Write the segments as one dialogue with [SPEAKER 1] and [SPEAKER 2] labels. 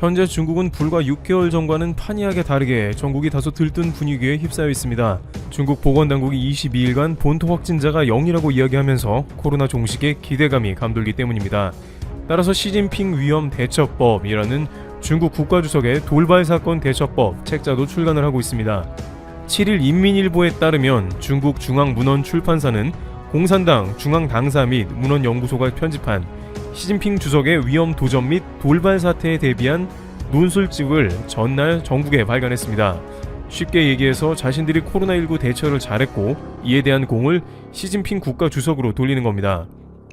[SPEAKER 1] 현재 중국은 불과 6개월 전과는 판이하게 다르게 전국이 다소 들뜬 분위기에 휩싸여 있습니다. 중국 보건당국이 22일간 본토 확진자가 0이라고 이야기하면서 코로나 종식에 기대감이 감돌기 때문입니다. 따라서 시진핑 위험 대처법이라는 중국 국가주석의 돌발 사건 대처법 책자도 출간을 하고 있습니다. 7일 인민일보에 따르면 중국 중앙문헌 출판사는 공산당 중앙당사 및 문헌연구소가 편집한 시진핑 주석의 위험 도전 및 돌발 사태에 대비한 논술집을 전날 전국에 발간했습니다. 쉽게 얘기해서 자신들이 코로나19 대처를 잘했고 이에 대한 공을 시진핑 국가 주석으로 돌리는 겁니다.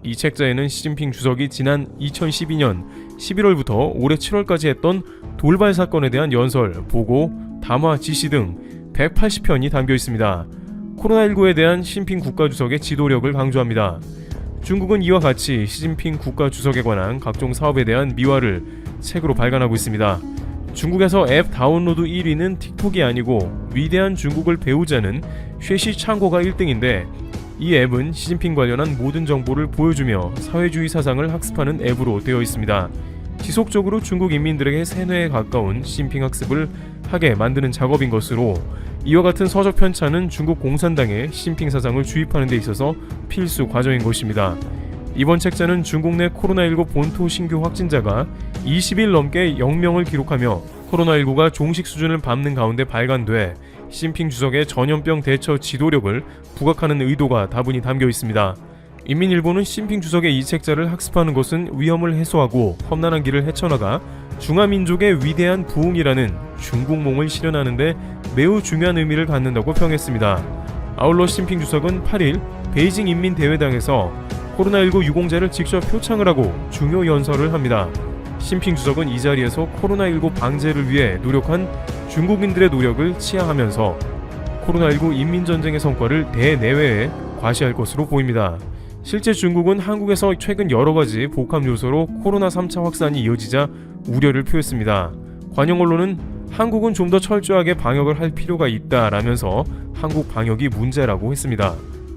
[SPEAKER 1] 이 책자에는 시진핑 주석이 지난 2012년 11월부터 올해 7월까지 했던 돌발 사건에 대한 연설, 보고, 담화, 지시 등 180편이 담겨 있습니다. 코로나19에 대한 시진핑 국가 주석의 지도력을 강조합니다. 중국은 이와 같이 시진핑 국가 주석에 관한 각종 사업에 대한 미화를 책으로 발간하고 있습니다. 중국에서 앱 다운로드 1위는 틱톡이 아니고 위대한 중국을 배우자는 쉐시 창고가 1등인데 이 앱은 시진핑 관련한 모든 정보를 보여주며 사회주의 사상을 학습하는 앱으로 되어 있습니다. 지속적으로 중국 인민들에게 세뇌에 가까운 시진핑 학습을 하게 만드는 작업인 것으로 이와 같은 서적 편찬은 중국 공산당의 시진핑 사상을 주입하는 데 있어서 필수 과정인 것입니다. 이번 책자는 중국 내 코로나19 본토 신규 확진자가 20일 넘게 0명을 기록하며 코로나19가 종식 수준을 밟는 가운데 발간돼 시진핑 주석의 전염병 대처 지도력을 부각하는 의도가 다분히 담겨 있습니다. 인민일보는 시진핑 주석의 이 책자를 학습하는 것은 위험을 해소하고 험난한 길을 헤쳐나가 중화민족의 위대한 부흥이라는 중국몽을 실현하는데 매우 중요한 의미를 갖는다고 평했습니다. 아울러 시진핑 주석은 8일 베이징 인민대회당에서 코로나19 유공자를 직접 표창을 하고 중요 연설을 합니다. 시진핑 주석은 이 자리에서 코로나19 방제를 위해 노력한 중국인들의 노력을 치하하면서 코로나19 인민전쟁의 성과를 대내외에 과시할 것으로 보입니다. 실제 중국은 한국에서 최근 여러 가지 복합 요소로 코로나 3차 확산이 이어지자 우려를 표했습니다. 관영 언론은 한국은 좀 더 철저하게 방역을 할 필요가 있다라면서 한국 방역이 문제라고 했습니다.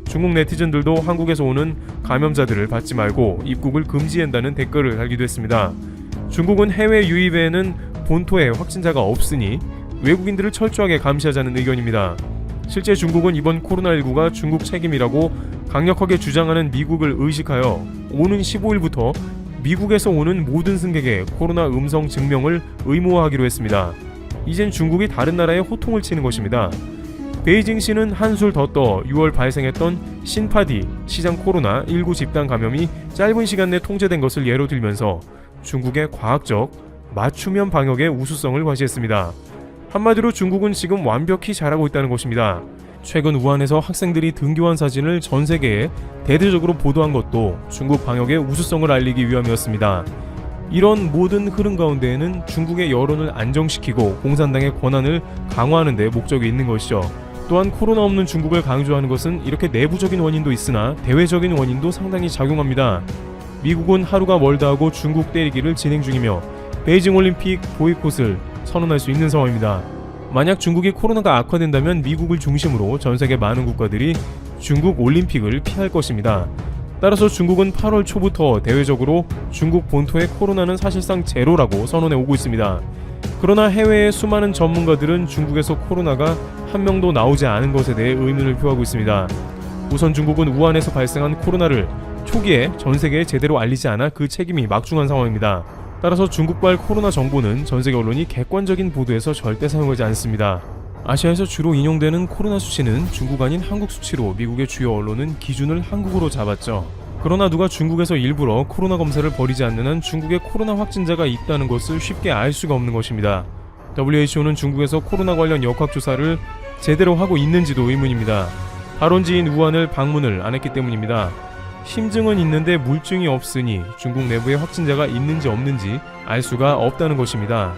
[SPEAKER 1] 중국 네티즌들도 한국에서 오는 감염자들을 받지 말고 입국을 금지한다는 댓글을 달기도 했습니다. 중국은 해외 유입에는 본토에 확진자가 없으니 외국인들을 철저하게 감시하자는 의견입니다. 실제 중국은 이번 코로나19가 중국 책임이라고 강력하게 주장하는 미국을 의식하여 오는 15일부터 미국에서 오는 모든 승객의 코로나 음성 증명을 의무화하기로 했습니다. 이젠 중국이 다른 나라에 호통을 치는 것입니다. 베이징시는 한술 더 떠 6월 발생했던 신파디 시장 코로나 19 집단 감염이 짧은 시간 내 통제된 것을 예로 들면서 중국의 과학적 맞춤형 방역의 우수성을 과시했습니다. 한마디로 중국은 지금 완벽히 잘하고 있다는 것입니다. 최근 우한에서 학생들이 등교한 사진을 전 세계에 대대적으로 보도한 것도 중국 방역의 우수성을 알리기 위함이었습니다. 이런 모든 흐름 가운데에는 중국의 여론을 안정시키고 공산당의 권한을 강화하는 데 목적이 있는 것이죠. 또한 코로나 없는 중국을 강조하는 것은 이렇게 내부적인 원인도 있으나 대외적인 원인도 상당히 작용합니다. 미국은 하루가 멀다 하고 중국 때리기를 진행 중이며 베이징 올림픽 보이콧을 선언할 수 있는 상황입니다. 만약 중국이 코로나가 악화된다면 미국을 중심으로 전 세계 많은 국가들이 중국 올림픽을 피할 것입니다. 따라서 중국은 8월 초부터 대외적으로 중국 본토의 코로나는 사실상 제로라고 선언해 오고 있습니다. 그러나 해외의 수많은 전문가들은 중국에서 코로나가 한 명도 나오지 않은 것에 대해 의문을 표하고 있습니다. 우선 중국은 우한에서 발생한 코로나를 초기에 전 세계에 제대로 알리지 않아 그 책임이 막중한 상황입니다. 따라서 중국발 코로나 정보는 전 세계 언론이 객관적인 보도에서 절대 사용하지 않습니다. 아시아에서 주로 인용되는 코로나 수치는 중국 아닌 한국 수치로 미국의 주요 언론은 기준을 한국으로 잡았죠. 그러나 누가 중국에서 일부러 코로나 검사를 벌이지 않는 한 중국에 코로나 확진자가 있다는 것을 쉽게 알 수가 없는 것입니다. WHO는 중국에서 코로나 관련 역학조사를 제대로 하고 있는지도 의문입니다. 발원지인 우한을 방문을 안 했기 때문입니다. 심증은 있는데 물증이 없으니 중국 내부에 확진자가 있는지 없는지 알 수가 없다는 것입니다.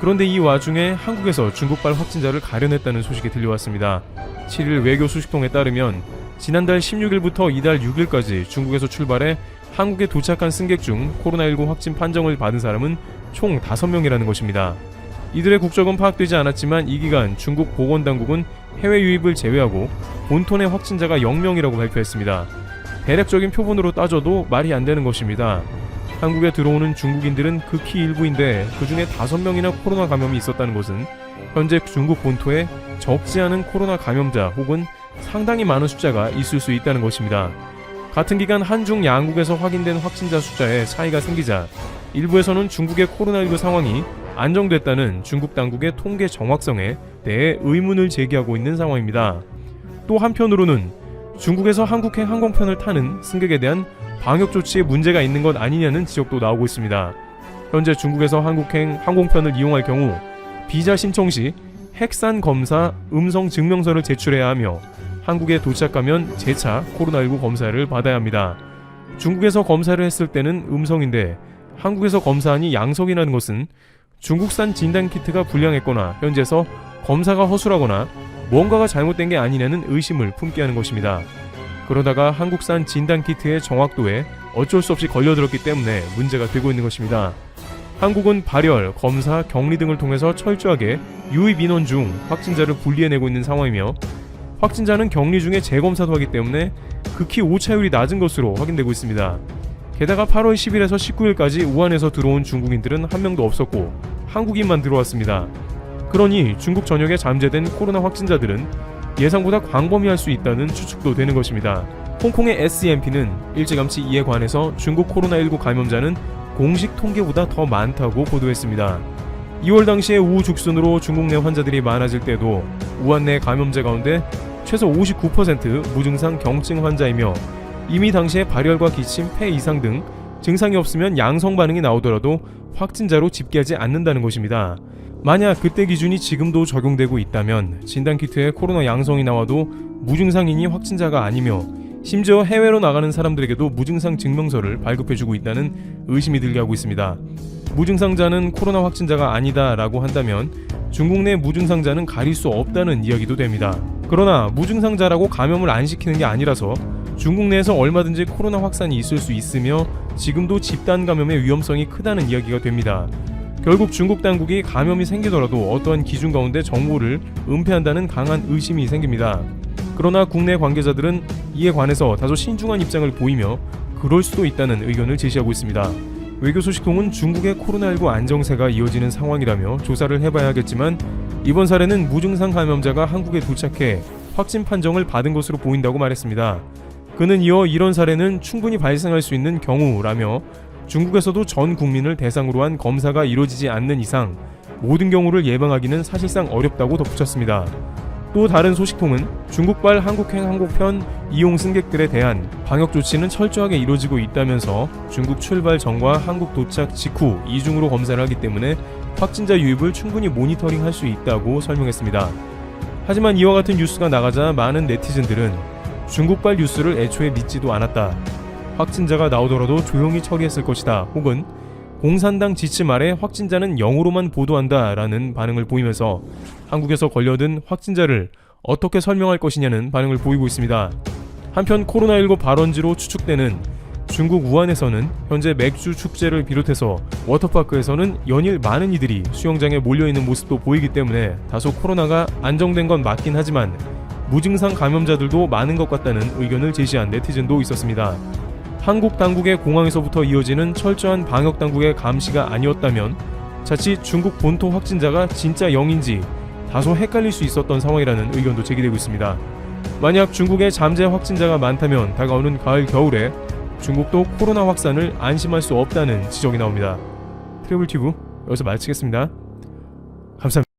[SPEAKER 1] 그런데 이 와중에 한국에서 중국발 확진자를 가려냈다는 소식이 들려왔습니다. 7일 외교 수식통에 따르면 지난달 16일부터 이달 6일까지 중국에서 출발해 한국에 도착한 승객 중 코로나19 확진 판정을 받은 사람은 총 5명이라는 것입니다. 이들의 국적은 파악되지 않았지만 이 기간 중국 보건당국은 해외 유입을 제외하고 본토 내 확진자가 0명이라고 발표했습니다. 대략적인 표본으로 따져도 말이 안 되는 것입니다. 한국에 들어오는 중국인들은 극히 일부인데 그 중에 5명이나 코로나 감염이 있었다는 것은 현재 중국 본토에 적지 않은 코로나 감염자 혹은 상당히 많은 숫자가 있을 수 있다는 것입니다. 같은 기간 한중 양국에서 확인된 확진자 숫자에 차이가 생기자 일부에서는 중국의 코로나19 상황이 안정됐다는 중국 당국의 통계 정확성에 대해 의문을 제기하고 있는 상황입니다. 또 한편으로는 중국에서 한국행 항공편을 타는 승객에 대한 방역 조치에 문제가 있는 것 아니냐는 지적도 나오고 있습니다. 현재 중국에서 한국행 항공편을 이용할 경우 비자 신청 시 핵산 검사 음성 증명서를 제출해야 하며 한국에 도착하면 재차 코로나19 검사를 받아야 합니다. 중국에서 검사를 했을 때는 음성인데 한국에서 검사하니 양성이라는 것은 중국산 진단키트가 불량했거나 현재서 검사가 허술하거나 뭔가가 잘못된 게 아니냐는 의심을 품게 하는 것입니다. 그러다가 한국산 진단키트의 정확도에 어쩔 수 없이 걸려들었기 때문에 문제가 되고 있는 것입니다. 한국은 발열, 검사, 격리 등을 통해서 철저하게 유입 인원 중 확진자를 분리해내고 있는 상황이며 확진자는 격리 중에 재검사도 하기 때문에 극히 오차율이 낮은 것으로 확인되고 있습니다. 게다가 8월 10일에서 19일까지 우한에서 들어온 중국인들은 한 명도 없었고 한국인만 들어왔습니다. 그러니 중국 전역에 잠재된 코로나 확진자들은 예상보다 광범위할 수 있다는 추측도 되는 것입니다. 홍콩의 SEMP는 일찌감치 이에 관해서 중국 코로나19 감염자는 공식 통계보다 더 많다고 보도했습니다. 2월 당시에 우후 죽순으로 중국 내 환자들이 많아질 때도 우한 내 감염자 가운데 최소 59% 무증상 경증 환자이며 이미 당시에 발열과 기침, 폐 이상 등 증상이 없으면 양성 반응이 나오더라도 확진자로 집계하지 않는다는 것입니다. 만약 그때 기준이 지금도 적용되고 있다면 진단키트에 코로나 양성이 나와도 무증상인이 확진자가 아니며 심지어 해외로 나가는 사람들에게도 무증상 증명서를 발급해주고 있다는 의심이 들게 하고 있습니다. 무증상자는 코로나 확진자가 아니다라고 한다면 중국 내 무증상자는 가릴 수 없다는 이야기도 됩니다. 그러나 무증상자라고 감염을 안 시키는 게 아니라서 중국 내에서 얼마든지 코로나 확산이 있을 수 있으며 지금도 집단 감염의 위험성이 크다는 이야기가 됩니다. 결국 중국 당국이 감염이 생기더라도 어떠한 기준 가운데 정보를 은폐한다는 강한 의심이 생깁니다. 그러나 국내 관계자들은 이에 관해서 다소 신중한 입장을 보이며 그럴 수도 있다는 의견을 제시하고 있습니다. 외교 소식통은 중국의 코로나19 안정세가 이어지는 상황이라며 조사를 해봐야겠지만 이번 사례는 무증상 감염자가 한국에 도착해 확진 판정을 받은 것으로 보인다고 말했습니다. 그는 이어 이런 사례는 충분히 발생할 수 있는 경우라며 중국에서도 전 국민을 대상으로 한 검사가 이루어지지 않는 이상 모든 경우를 예방하기는 사실상 어렵다고 덧붙였습니다. 또 다른 소식통은 중국발 한국행 항공편 이용 승객들에 대한 방역 조치는 철저하게 이루어지고 있다면서 중국 출발 전과 한국 도착 직후 이중으로 검사를 하기 때문에 확진자 유입을 충분히 모니터링 할 수 있다고 설명했습니다. 하지만 이와 같은 뉴스가 나가자 많은 네티즌들은 중국발 뉴스를 애초에 믿지도 않았다. 확진자가 나오더라도 조용히 처리했을 것이다. 혹은 공산당 지침 아래 확진자는 영어로만 보도한다 라는 반응을 보이면서 한국에서 걸려든 확진자를 어떻게 설명할 것이냐는 반응을 보이고 있습니다. 한편 코로나19 발원지로 추측되는 중국 우한에서는 현재 맥주 축제를 비롯해서 워터파크에서는 연일 많은 이들이 수영장에 몰려 있는 모습도 보이기 때문에 다소 코로나가 안정된 건 맞긴 하지만 무증상 감염자들도 많은 것 같다는 의견을 제시한 네티즌도 있었습니다. 한국 당국의 공항에서부터 이어지는 철저한 방역 당국의 감시가 아니었다면 자칫 중국 본토 확진자가 진짜 0인지 다소 헷갈릴 수 있었던 상황이라는 의견도 제기되고 있습니다. 만약 중국에 잠재 확진자가 많다면 다가오는 가을 겨울에 중국도 코로나 확산을 안심할 수 없다는 지적이 나옵니다. 트래블 튜브 여기서 마치겠습니다. 감사합니다.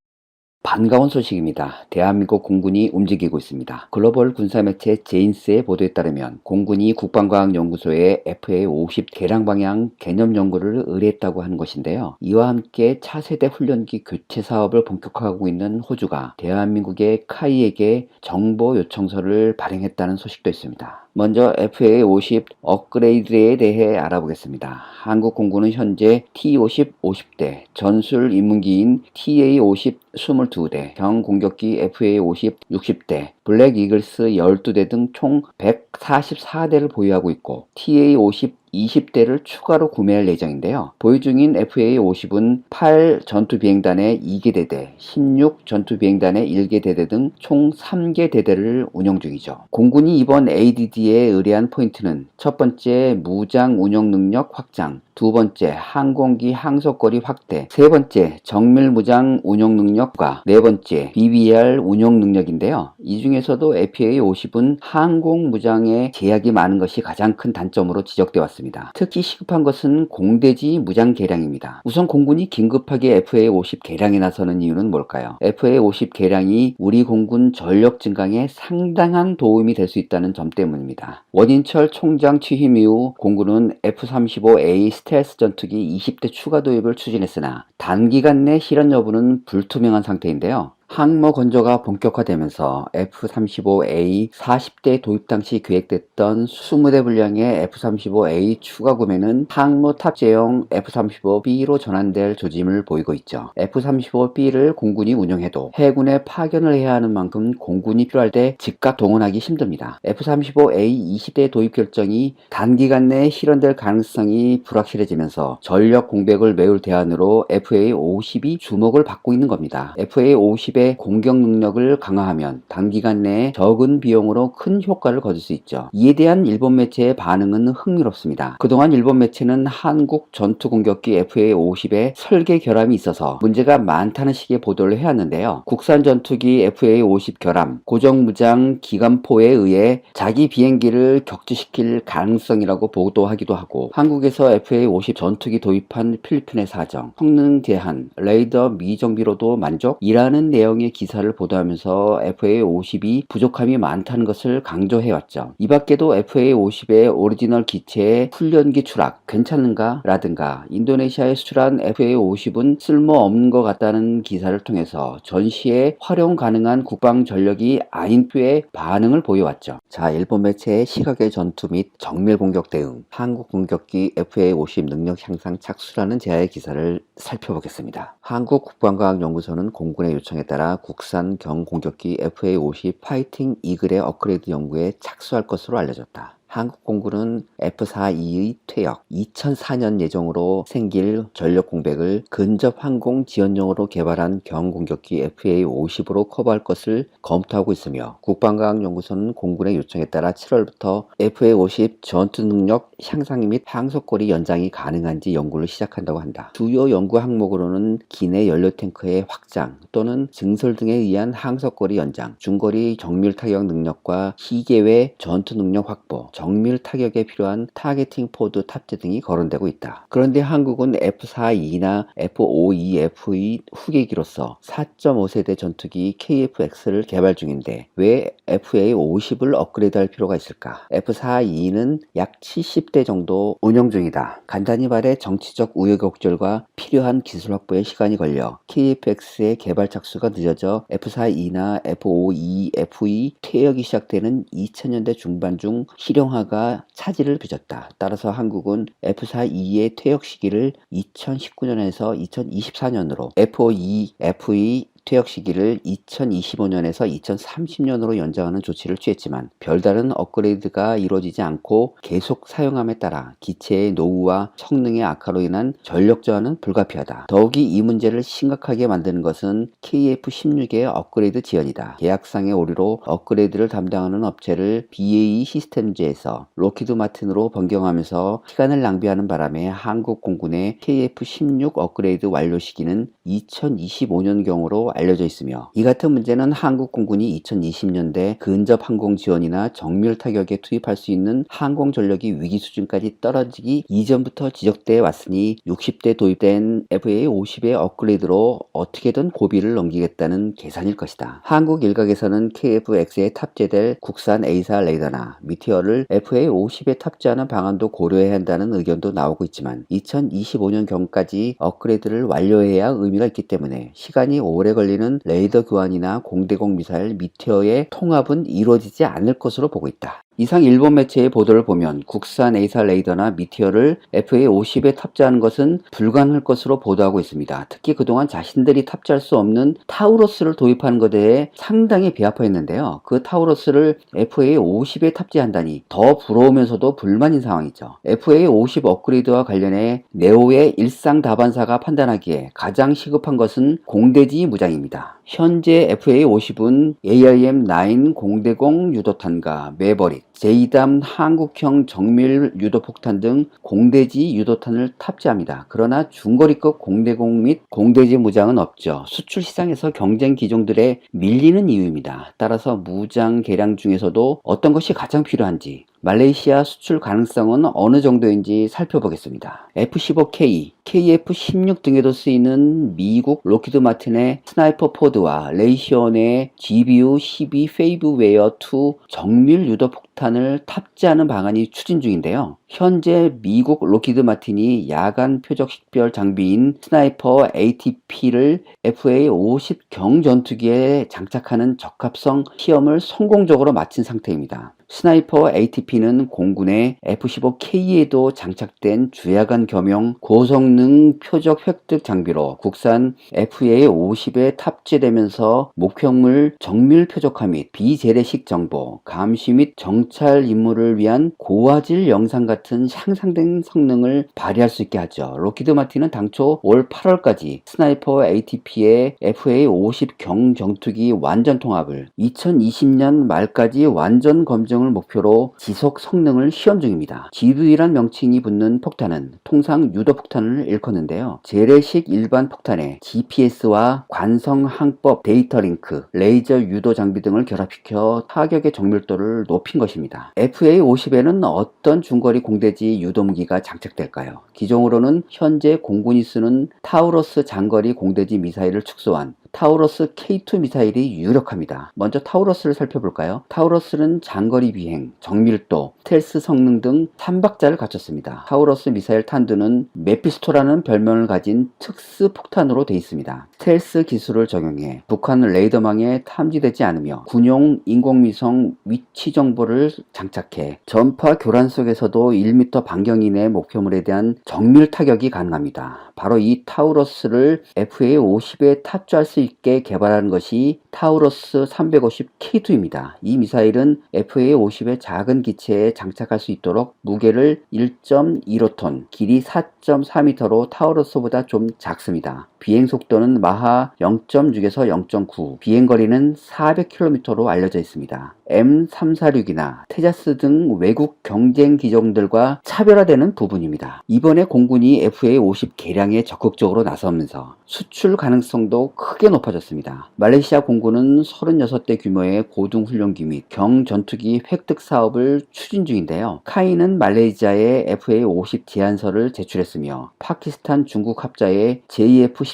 [SPEAKER 2] 반가운 소식입니다. 대한민국 공군이 움직이고 있습니다. 글로벌 군사매체 제인스의 보도에 따르면 공군이 국방과학연구소에 FA-50 개량 방향 개념 연구를 의뢰했다고 하는 것인데요. 이와 함께 차세대 훈련기 교체 사업을 본격화하고 있는 호주가 대한민국의 카이에게 정보 요청서를 발행했다는 소식도 있습니다. 먼저 FA-50 업그레이드에 대해 알아보겠습니다. 한국 공군은 현재 T-50 50대, 전술 입문기인 TA-50 22대, 경공격기 FA-50 60대, 블랙 이글스 12대 등 총 144대를 보유하고 있고 TA-50 20대를 추가로 구매할 예정인데요. 보유 중인 FA-50은 8 전투 비행단의 2개 대대, 16 전투 비행단의 1개 대대 등 총 3개 대대를 운영 중이죠. 공군이 이번 ADD에 의뢰한 포인트는 첫 번째 무장 운영 능력 확장, 두 번째 항공기 항속거리 확대, 세 번째 정밀 무장 운용 능력과 네 번째 BBR 운용 능력인데요. 이 중에서도 FA-50은 항공 무장에 제약이 많은 것이 가장 큰 단점으로 지적되어 왔 습니다. 특히 시급한 것은 공대지 무장 개량입니다. 우선 공군이 긴급하게 FA-50 개량에 나서는 이유는 뭘까요? FA-50 개량이 우리 공군 전력 증강에 상당한 도움이 될 수 있다는 점 때문입니다. 원인철 총장 취임 이후 공군은 F-35A 스텔스 전투기 20대 추가 도입을 추진했으나 단기간 내 실현 여부는 불투명한 상태인데요. 항모 건조가 본격화되면서 F-35A 40대 도입 당시 계획됐던 20대 분량의 F-35A 추가 구매는 항모 탑재용 F-35B로 전환될 조짐을 보이고 있죠. F-35B를 공군이 운영해도 해군에 파견을 해야 하는 만큼 공군이 필요할 때 즉각 동원하기 힘듭니다. F-35A 20대 도입 결정이 단기간 내에 실현될 가능성이 불확실해지면서 전력 공백을 메울 대안으로 FA-50이 주목을 받고 있는 겁니다. FA-50의 공격 능력을 강화하면 단기간 내에 적은 비용으로 큰 효과를 거둘 수 있죠. 이에 대한 일본 매체의 반응은 흥미롭습니다. 그동안 일본 매체는 한국 전투 공격기 FA-50에 설계 결함이 있어서 문제가 많다는 식의 보도를 해왔는데요. 국산 전투기 FA-50 결함, 고정무장 기관포에 의해 자기 비행기를 격추시킬 가능성이라고 보도하기도 하고 한국에서 FA-50 전투기 도입한 필리핀의 사정, 성능 제한, 레이더 미정비로도 만족이라는 내용 의 기사를 보도하면서 FA-50이 부족함이 많다는 것을 강조해왔죠. 이 밖에도 FA-50의 오리지널 기체의 훈련기 추락 괜찮은가? 라든가 인도네시아에 수출한 FA-50은 쓸모없는 것 같다는 기사를 통해서 전시에 활용 가능한 국방 전력이 아닌 투의 반응을 보여왔죠. 자, 일본 매체의 시각의 전투 및 정밀 공격 대응, 한국 공격기 FA-50 능력 향상 착수라는 제야의 기사를 살펴보겠습니다. 한국국방과학연구소는 공군의 요청에 따라 국산 경공격기 FA-50 파이팅 이글의 업그레이드 연구에 착수할 것으로 알려졌다. 한국 공군은 F-4E의 퇴역, 2004년 예정으로 생길 전력 공백을 근접 항공 지원용으로 개발한 경공격기 FA-50으로 커버할 것을 검토하고 있으며 국방과학연구소는 공군의 요청에 따라 7월부터 FA-50 전투 능력 향상 및 항속거리 연장이 가능한지 연구를 시작한다고 한다. 주요 연구 항목으로는 기내 연료 탱크의 확장 또는 증설 등에 의한 항속거리 연장, 중거리 정밀 타격 능력과 희계외 전투 능력 확보, 정밀 타격에 필요한 타겟팅 포드 탑재 등이 거론되고 있다. 그런데 한국은 F-4E나 F-5EF의 후계기로서 4.5세대 전투기 KF-X를 개발 중인데 왜 FA-50을 업그레이드할 필요가 있을까? F-4E는 약 70대 정도 운영 중이다. 간단히 말해 정치적 우여곡절과 필요한 기술 확보에 시간이 걸려 KF-X의 개발 착수가 늦어져 F-4E나 F-5EF의 퇴역이 시작되는 2000년대 중반 중 실용 화가 차질을 빚었다. 따라서 한국은 F-4E의 퇴역 시기를 2019년에서 2024년으로 F-5EF의 퇴역 시기를 2025년에서 2030년으로 연장하는 조치를 취했지만 별다른 업그레이드가 이루어지지 않고 계속 사용함에 따라 기체의 노후와 성능의 악화로 인한 전력 저하는 불가피하다. 더욱이 이 문제를 심각하게 만드는 것은 KF-16의 업그레이드 지연이다. 계약상의 오류로 업그레이드를 담당하는 업체를 BAE 시스템즈에서 로키드 마틴으로 변경하면서 시간을 낭비하는 바람에 한국 공군의 KF-16 업그레이드 완료 시기는 2025년경으로 알려져 있으며 이 같은 문제는 한국 공군이 2020년대 근접 항공 지원이나 정밀 타격에 투입할 수 있는 항공 전력이 위기 수준까지 떨어지기 이전부터 지적돼 왔으니 60대 도입된 FA-50의 업그레이드로 어떻게든 고비를 넘기겠다는 계산일 것이다. 한국 일각에서는 KF-X에 탑재될 국산 A사 레이더나 미티어를 FA-50에 탑재하는 방안도 고려해야 한다는 의견도 나오고 있지만 2025년경까지 업그레이드를 완료해야 의미가 있기 때문에 시간이 오래 걸 리는 레이더 교환이나 공대공 미사일 미티어의 통합은 이루어지지 않을 것으로 보고 있다. 이상 일본 매체의 보도를 보면 국산 A사 레이더나 미티어를 FA50에 탑재하는 것은 불가능할 것으로 보도하고 있습니다. 특히 그동안 자신들이 탑재할 수 없는 타우러스를 도입하는 것에 대해 상당히 배아파했는데요. 그 타우러스를 FA50에 탑재한다니 더 부러우면서도 불만인 상황이죠. FA50 업그레이드와 관련해 네오의 일상 다반사가 판단하기에 가장 시급한 것은 공대지 무장입니다. 현재 FA50은 AIM-9 공대공 유도탄과 매버릭, 제이담 한국형 정밀 유도폭탄 등 공대지 유도탄을 탑재합니다. 그러나 중거리급 공대공 및 공대지 무장은 없죠. 수출 시장에서 경쟁 기종들에 밀리는 이유입니다. 따라서 무장 개량 중에서도 어떤 것이 가장 필요한지 말레이시아 수출 가능성은 어느 정도인지 살펴보겠습니다. F-15K, KF-16 등에도 쓰이는 미국 로키드 마틴의 스나이퍼 포드와 레이시온의 GBU-12 페이브웨어 2 정밀 유도 폭탄을 탑재하는 방안이 추진 중인데요. 현재 미국 로키드 마틴이 야간 표적 식별 장비인 스나이퍼 ATP를 FA-50 경전투기에 장착하는 적합성 시험을 성공적으로 마친 상태입니다. 스나이퍼 ATP는 공군의 F-15K에도 장착된 주야간 겸용 고성 능 표적 획득 장비로 국산 FA-50에 탑재되면서 목표물 정밀 표적화 및 비재래식 정보, 감시 및 정찰 임무를 위한 고화질 영상 같은 향상된 성능을 발휘할 수 있게 하죠. 로키드 마틴은 당초 올 8월까지 스나이퍼 ATP의 FA-50 경정투기 완전 통합을 2020년 말까지 완전 검증을 목표로 지속 성능을 시험 중입니다. GV란 명칭이 붙는 폭탄은 통상 유도 폭탄을 일컫는데요. 재래식 일반 폭탄에 GPS와 관성 항법 데이터 링크, 레이저 유도 장비 등을 결합시켜 타격의 정밀도를 높인 것입니다. FA-50에는 어떤 중거리 공대지 유도 무기가 장착될까요? 기종으로는 현재 공군이 쓰는 타우러스 장거리 공대지 미사일을 축소한 타우러스 K2 미사일이 유력합니다. 먼저 타우러스를 살펴볼까요? 타우러스는 장거리 비행, 정밀도, 스텔스 성능 등 3박자를 갖췄습니다. 타우러스 미사일 탄두는 메피스토라는 별명을 가진 특수 폭탄으로 되어 있습니다. 스텔스 기술을 적용해 북한 레이더망에 탐지되지 않으며 군용 인공위성 위치 정보를 장착해 전파 교란 속에서도 1m 반경 이내 목표물에 대한 정밀 타격이 가능합니다. 바로 이 타우러스를 FA-50에 탑재할 수 있게 개발한 것이 타우러스 350K2입니다. 이 미사일은 FA-50의 작은 기체에 장착할 수 있도록 무게를 1.15톤, 길이 4.4m로 타우러스보다 좀 작습니다. 비행 속도는 마하 0.6에서 0.9, 비행 거리는 400km로 알려져 있습니다. M346이나 테자스 등 외국 경쟁 기종들과 차별화되는 부분입니다. 이번에 공군이 FA-50 개량에 적극적으로 나서면서 수출 가능성도 크게 높아졌습니다. 말레이시아 공군은 36대 규모의 고등훈련기 및 경전투기 획득 사업을 추진 중인데요. 카이는 말레이시아에 FA-50 제안서를 제출했으며 파키스탄 중국 합자의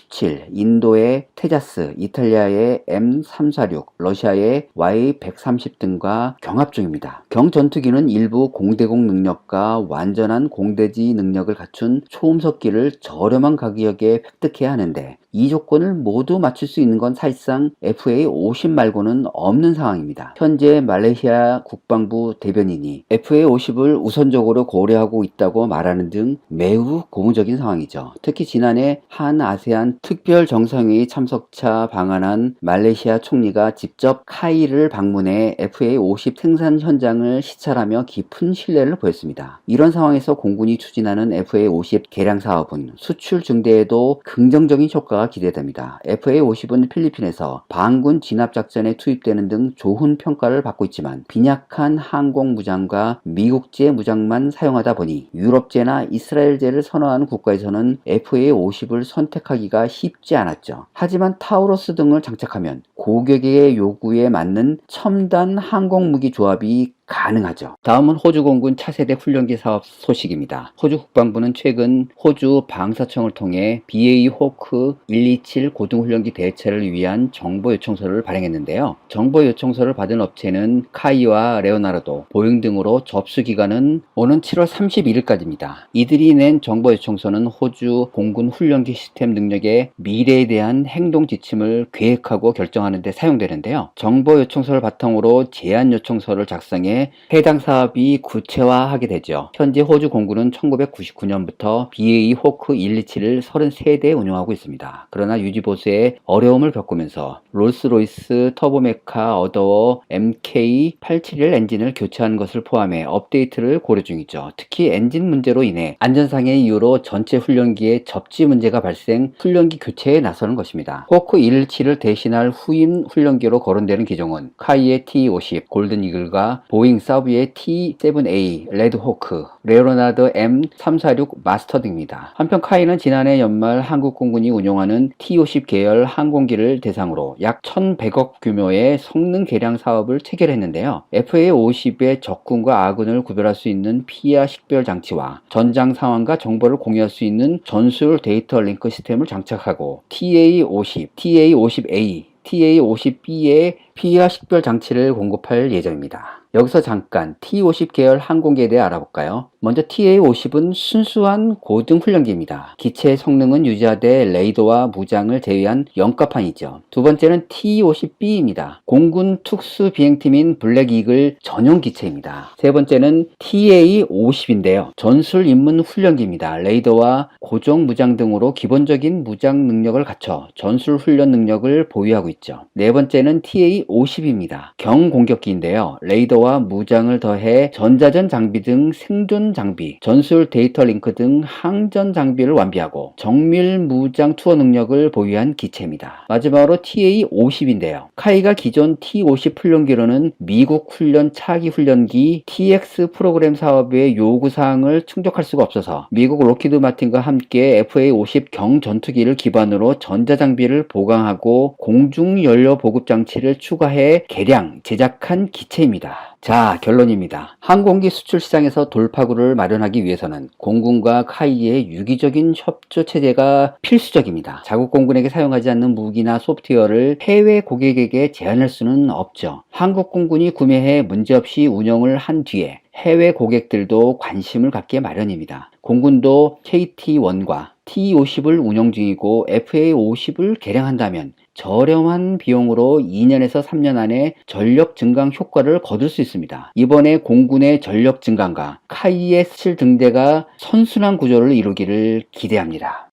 [SPEAKER 2] JF-17, 인도의 테자스, 이탈리아의 M346, 러시아의 Y130 등과 경합 중입니다. 경전투기는 일부 공대공 능력과 완전한 공대지 능력을 갖춘 초음속기를 저렴한 가격에 획득해야 하는데 이 조건을 모두 맞출 수 있는 건 사실상 FA-50 말고는 없는 상황입니다. 현재 말레이시아 국방부 대변인이 FA-50을 우선적으로 고려하고 있다고 말하는 등 매우 고무적인 상황이죠. 특히 지난해 한 아세안 특별 정상회의 참석차 방한한 말레이시아 총리가 직접 카이를 방문해 FA-50 생산 현장을 시찰하며 깊은 신뢰를 보였습니다. 이런 상황에서 공군이 추진하는 FA-50 개량 사업은 수출 증대에도 긍정적인 효과 가 기대됩니다. FA-50은 필리핀에서 반군 진압작전에 투입되는 등 좋은 평가를 받고 있지만 빈약한 항공 무장과 미국제 무장만 사용하다 보니 유럽제나 이스라엘제를 선호하는 국가에서는 FA-50을 선택하기가 쉽지 않았죠. 하지만 타우러스 등을 장착하면 고객의 요구에 맞는 첨단 항공무기 조합이 가능하죠. 다음은 호주 공군 차세대 훈련기 사업 소식입니다. 호주 국방부는 최근 호주 방사청을 통해 BA 호크 127 고등훈련기 대체를 위한 정보 요청서를 발행했는데요. 정보 요청서를 받은 업체는 카이와 레오나르도, 보잉 등으로 접수 기간은 오는 7월 31일까지입니다. 이들이 낸 정보 요청서는 호주 공군 훈련기 시스템 능력의 미래에 대한 행동 지침을 계획하고 결정하는 데 사용되는데요. 정보 요청서를 바탕으로 제안 요청서를 작성해 해당 사업이 구체화하게 되죠. 현재 호주 공군은 1999년부터 BAE 호크 127을 33대 운영하고 있습니다. 그러나 유지 보수에 어려움을 겪으면서 롤스로이스 터보메카 어더워 MK871 엔진을 교체한 것을 포함해 업데이트를 고려 중이죠. 특히 엔진 문제로 인해 안전상의 이유로 전체 훈련기에 접지 문제가 발생 훈련기 교체에 나서는 것입니다. 호크 117을 대신할 후임 훈련기로 거론되는 기종은 카이의 T50 골든 이글과 보잉 사브의 T7A 레드호크, 레오나드 M346 마스터 등입니다. 한편 카이는 지난해 연말 한국공군이 운용하는 T50 계열 항공기를 대상으로 약 1,100억 규모의 성능 개량 사업을 체결했는데요. FA50의 적군과 아군을 구별할 수 있는 피아 식별 장치와 전장 상황과 정보를 공유할 수 있는 전술 데이터 링크 시스템을 장착하고 TA50, TA50A, TA50B의 피아 식별 장치를 공급할 예정입니다. 여기서 잠깐 T50 계열 항공기에 대해 알아볼까요? 먼저 TA50은 순수한 고등 훈련기입니다. 기체 성능은 유지하되 레이더와 무장을 제외한 영가판이죠. 두 번째는 T50B입니다. 공군 특수 비행팀인 블랙 이글 전용 기체입니다. 세 번째는 TA50인데요. 전술 입문 훈련기입니다. 레이더와 고정 무장 등으로 기본적인 무장 능력을 갖춰 전술 훈련 능력을 보유하고 있죠. 네 번째는 TA50입니다. 경공격기인데요. 레이더와 무장을 더해 전자전 장비 등 생존 장비, 전술 데이터 링크 등 항전 장비를 완비하고 정밀 무장 투어 능력을 보유한 기체입니다. 마지막으로 TA50인데요. 카이가 기존 T50 훈련기로는 미국 훈련 차기 훈련기 TX 프로그램 사업의 요구 사항을 충족할 수가 없어서 미국 로키드 마틴과 함께 FA50 경전투기를 기반으로 전자 장비를 보강하고 공중 연료 보급 장치를 추가해 개량 제작한 기체입니다. 자, 결론입니다. 항공기 수출 시장에서 돌파구를 마련하기 위해서는 공군과 카이의 유기적인 협조 체제가 필수적입니다. 자국 공군에게 사용하지 않는 무기나 소프트웨어를 해외 고객에게 제한할 수는 없죠. 한국 공군이 구매해 문제없이 운영을 한 뒤에 해외 고객들도 관심을 갖게 마련입니다. 공군도 KT-1과 T-50을 운영 중이고 FA-50을 개량한다면 저렴한 비용으로 2년에서 3년 안에 전력 증강 효과를 거둘 수 있습니다. 이번에 공군의 전력 증강과 카이의 스칠 등대가 선순환 구조를 이루기를 기대합니다.